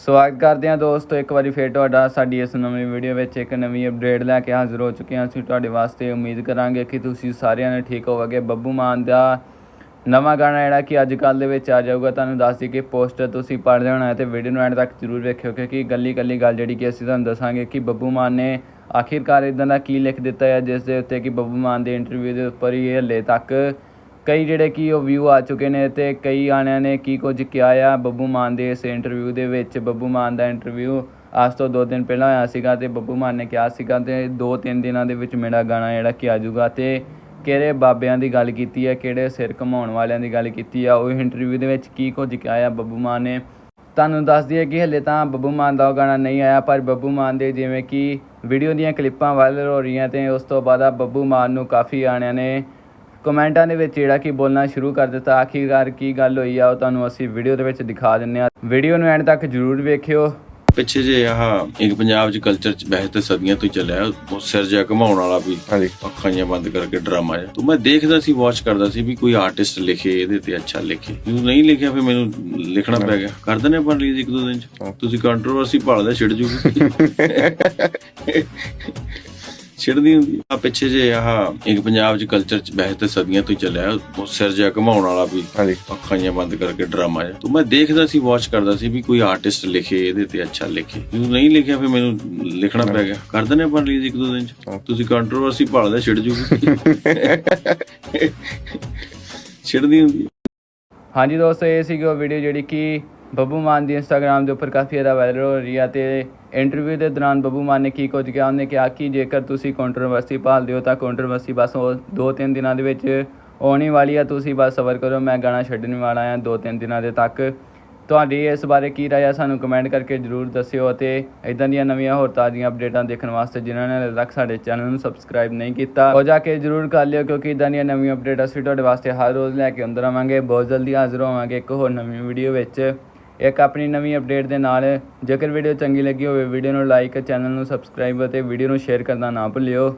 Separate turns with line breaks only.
ਸਵਾਗਤ ਕਰਦੇ ਹਾਂ ਦੋਸਤੋ, ਇੱਕ ਵਾਰੀ ਫੇਰ ਤੁਹਾਡਾ ਸਾਡੀ ਇਸ ਨਵੀਂ ਵੀਡੀਓ ਵਿੱਚ ਇੱਕ ਨਵੀਂ ਅਪਡੇਟ ਲੈ ਕੇ ਹਾਜ਼ਰ ਹੋ ਚੁੱਕੇ ਹਾਂ। ਅਸੀਂ ਤੁਹਾਡੇ ਵਾਸਤੇ ਉਮੀਦ ਕਰਾਂਗੇ ਕਿ ਤੁਸੀਂ ਸਾਰਿਆਂ ਨੇ ਠੀਕ ਹੋਵੋਗੇ। ਬੱਬੂ ਮਾਨ ਦਾ ਨਵਾਂ ਗਾਣਾ ਜਿਹੜਾ ਕਿ ਅੱਜ ਕੱਲ੍ਹ ਦੇ ਵਿੱਚ ਆ ਜਾਊਗਾ। ਤੁਹਾਨੂੰ ਦੱਸ ਦਈਏ ਕਿ ਪੋਸਟਰ ਤੁਸੀਂ ਪੜ੍ਹ ਹੋਣਾ ਹੈ ਤੇ ਵੀਡੀਓ ਨੂੰ ਐਂਡ ਤੱਕ ਜ਼ਰੂਰ ਵੇਖਿਓ, ਕਿਉਂਕਿ ਗੱਲੀ ਗੱਲੀ ਗੱਲ ਜਿਹੜੀ ਕਿ ਅਸੀਂ ਤੁਹਾਨੂੰ ਦੱਸਾਂਗੇ ਕਿ ਬੱਬੂ ਮਾਨ ਨੇ ਆਖਿਰਕਾਰ ਇਦਾਂ ਦਾ ਕੀ ਲਿਖ ਦਿੱਤਾ ਹੈ, ਜਿਸ ਦੇ ਉੱਤੇ ਕਿ ਬੱਬੂ ਮਾਨ ਦੇ ਇੰਟਰਵਿਊ ਦੇ ਉੱਪਰ ਹੀ ਹਲੇ ਤੱਕ ਕਈ ਜਿਹੜੇ ਕਿ ਉਹ ਵਿਊ ਆ ਚੁੱਕੇ ਨੇ ਅਤੇ ਕਈ ਆਣਿਆਂ ਨੇ ਕੀ ਕੁਝ ਕਿਹਾ ਆ। ਬੱਬੂ ਮਾਨ ਦੇ ਇਸ ਇੰਟਰਵਿਊ ਦੇ ਵਿੱਚ, ਬੱਬੂ ਮਾਨ ਦਾ ਇੰਟਰਵਿਊ ਅੱਜ ਤੋਂ 2 ਦਿਨ ਪਹਿਲਾਂ ਹੋਇਆ ਸੀਗਾ ਤੇ ਬੱਬੂ ਮਾਨ ਨੇ ਕਿਹਾ ਸੀਗਾ ਤੇ 2-3 ਦਿਨਾਂ ਦੇ ਵਿੱਚ ਮੇਰਾ ਗਾਣਾ ਜਿਹੜਾ ਕਿ ਆ ਜਾਊਗਾ ਤੇ ਕਿਹੜੇ ਬਾਬਿਆਂ ਦੀ ਗੱਲ ਕੀਤੀ ਹੈ ਕਿਹੜੇ ਸਿਰ ਘਮਾਉਣ ਵਾਲਿਆਂ ਦੀ ਗੱਲ ਕੀਤੀ ਆ, ਉਹ ਇੰਟਰਵਿਊ ਦੇ ਵਿੱਚ ਕੀ ਕੁਝ ਕਿਹਾ ਆ ਬੱਬੂ ਮਾਨ ਨੇ। ਤੁਹਾਨੂੰ ਦੱਸ ਦਈਏ ਕਿ ਹਲੇ ਤਾਂ ਬੱਬੂ ਮਾਨ ਦਾ ਉਹ ਗਾਣਾ ਨਹੀਂ ਆਇਆ, ਪਰ ਬੱਬੂ ਮਾਨ ਦੇ ਜਿਵੇਂ ਕਿ ਵੀਡੀਓ ਦੀਆਂ ਕਲਿੱਪਾਂ ਵਾਇਰਲ ਹੋ ਰਹੀਆਂ ਤੇ ਉਸ ਤੋਂ ਬਾਅਦ ਬੱਬੂ ਮਾਨ ਨੂੰ ਕਾਫੀ ਆਣਿਆਂ ਨੇ ਕਮੈਂਟਾਂ ਦੇ ਵਿੱਚ ਜਿਹੜਾ ਕਿ ਬੋਲਣਾ ਸ਼ੁਰੂ ਕਰ ਦਿੱਤਾ। ਆਖਿਰਕਾਰ ਕੀ ਗੱਲ ਹੋਈ ਆ ਉਹ ਤੁਹਾਨੂੰ ਅਸੀਂ ਵੀਡੀਓ ਦੇ ਵਿੱਚ ਦਿਖਾ ਦਿੰਨੇ ਆ। ਵੀਡੀਓ ਨੂੰ ਐਂਡ ਤੱਕ ਜਰੂਰ ਵੇਖਿਓ।
ਪਿੱਛੇ ਜੇ ਆਹ ਇੱਕ ਪੰਜਾਬ 'ਚ ਕਲਚਰ 'ਚ ਤਾਂ ਸਦੀਆਂ ਤੋਂ ਚੱਲਿਆ ਉਹ ਸਿਰ ਜਿਹਾ ਘਮਾਉਣ ਵਾਲਾ ਵੀ
ਹਾਂਜੀ।
ਅੱਖਾਂ ਜਿਹੀਆਂ ਬੰਦ ਕਰਕੇ ਡਰਾਮਾ ਜਿਹਾ। ਤੂੰ ਮੈਂ ਦੇਖਦਾ ਸੀ ਵਾਚ ਕਰਦਾ ਸੀ ਵੀ ਕੋਈ ਆਰਟਿਸਟ ਲਿਖੇ ਇਹਦੇ ਤੇ ਅੱਛਾ ਲਿਖੇ। ਜਦੋਂ ਨਹੀਂ ਲਿਖਿਆ ਫਿਰ ਮੈਨੂੰ ਲਿਖਣਾ ਪੈ ਗਿਆ। ਕਰ ਦਿੰਦੇ ਆਪਾਂ ਰਿਲੀਜ਼ ਇੱਕ ਦੋ ਦਿਨ 'ਚ। ਤੁਸੀਂ ਕੰਟਰੋਵਰਸੀ ਭਾਲਦੇ ਛਿੜ ਜੂਗੀ। ਛਿੜਦੀ ਹੁੰਦੀ ਆ। ਪਿੱਛੇ ਜੇ ਆਹ ਇੱਕ ਪੰਜਾਬ 'ਚ ਕਲਚਰ 'ਚ ਵੈਸੇ ਤਾਂ ਸਦੀਆਂ ਤੋਂ ਹੀ ਚੱਲਿਆ। ਉਹ ਸਿਰ ਜਿਹਾ ਘਮਾਉਣ ਵਾਲਾ ਵੀ
ਹਾਂਜੀ।
ਅੱਖਾਂ ਜਿਹੀਆਂ ਬੰਦ ਕਰਕੇ ਡਰਾਮਾ ਜਿਹਾ। ਤੂੰ ਮੈਂ ਦੇਖਦਾ ਸੀ ਵਾਚ ਕਰਦਾ ਸੀ ਵੀ ਕੋਈ ਆਰਟਿਸਟ ਲਿਖੇ ਇਹਦੇ ਤੇ ਅੱਛਾ ਲਿਖੇ। ਜਦੋਂ ਨਹੀਂ ਲਿਖਿਆ ਫਿਰ ਮੈਨੂੰ ਲਿਖਣਾ ਪੈ ਗਿਆ। ਕਰ ਦਿੰਦੇ ਆਪਾਂ ਰਿਲੀਜ਼ ਇੱਕ ਦੋ ਦਿਨ ਚ। ਤੁਸੀਂ ਕੰਟਰੋਵਰਸੀ ਭਾਲਦੇ ਛਿੜ ਜੂਗੀ। ਛਿੜਦੀ ਹੁੰਦੀ।
ਹਾਂਜੀ ਦੋਸਤੋ ਇਹ ਸੀਗੀ ਉਹ ਵੀਡੀਓ ਜਿਹੜੀ ਕਿ ਬੱਬੂ ਮਾਨ ਦੀ ਇੰਸਟਾਗ੍ਰam ਦੇ ਉੱਪਰ ਕਾਫੀ ਜ਼ਿਆਦਾ ਵਾਇਰਲ ਹੋ ਰਹੀ ਆ ਤੇ ਇੰਟਰਵਿਊ ਦੇ ਦੌਰਾਨ ਬੱਬੂ ਮਾਨ ਨੇ ਕੀ ਕੁਝ ਕਿਹਾ? ਉਹਨੇ ਕਿਹਾ ਕਿ ਜੇਕਰ ਤੁਸੀਂ ਕੰਟਰੋਵਰਸੀ ਭਾਲਦੇ ਹੋ ਤਾਂ ਕੰਟਰੋਵਰਸੀ ਬਸ ਉਹ ਦੋ ਤਿੰਨ ਦਿਨਾਂ ਦੇ ਵਿੱਚ ਆਉਣੀ ਵਾਲੀ ਆ। ਤੁਸੀਂ ਬਸ ਸਬਰ ਕਰੋ, ਮੈਂ ਗਾਣਾ ਛੱਡਣ ਵਾਲਾ ਆ ਦੋ ਤਿੰਨ ਦਿਨਾਂ ਦੇ ਤੱਕ। ਤੁਹਾਡੀ ਇਸ ਬਾਰੇ ਕੀ ਰਾਏ ਆ? ਸਾਨੂੰ ਕਮੈਂਟ ਕਰਕੇ ਜਰੂਰ ਦੱਸਿਓ ਅਤੇ ਇਦਾਂ ਦੀਆਂ ਨਵੀਆਂ ਹੋਰ ਤਾਜ਼ੀਆਂ ਅਪਡੇਟਾਂ ਦੇਖਣ ਵਾਸਤੇ ਜਿਨ੍ਹਾਂ ਨੇ ਹਾਲੇ ਤੱਕ ਸਾਡੇ ਚੈਨਲ ਨੂੰ ਸਬਸਕ੍ਰਾਈਬ ਨਹੀਂ ਕੀਤਾ, ਉਹ ਜਾ ਕੇ ਜਰੂਰ ਕਰ ਲਿਓ ਕਿਉਂਕਿ ਇਦਾਂ ਦੀਆਂ ਨਵੀਆਂ ਅਪਡੇਟਾਂ ਅਸੀਂ ਤੁਹਾਡੇ ਵਾਸਤੇ ਹਰ ਰੋਜ਼ ਲੈ ਕੇ ਆਉਂਦੇ ਰਵਾਂਗੇ ਬਹੁਤ ਜਲਦੀ ਹਾਜ਼ਰ ਹੋਵਾਂਗੇ ਇੱਕ ਹੋਰ ਨਵੀਂ ਵੀਡੀਓ ਵਿੱਚ। ਇੱਕ ਆਪਣੀ ਨਵੀਂ ਅਪਡੇਟ ਦੇ ਨਾਲ, ਜੇਕਰ ਵੀਡੀਓ ਚੰਗੀ ਲੱਗੀ ਹੋਵੇ ਵੀਡੀਓ ਨੂੰ ਲਾਈਕ ਚੈਨਲ ਨੂੰ ਸਬਸਕ੍ਰਾਈਬ ਅਤੇ ਵੀਡੀਓ ਨੂੰ ਸ਼ੇਅਰ ਕਰਨਾ ਨਾ ਭੁੱਲਿਓ।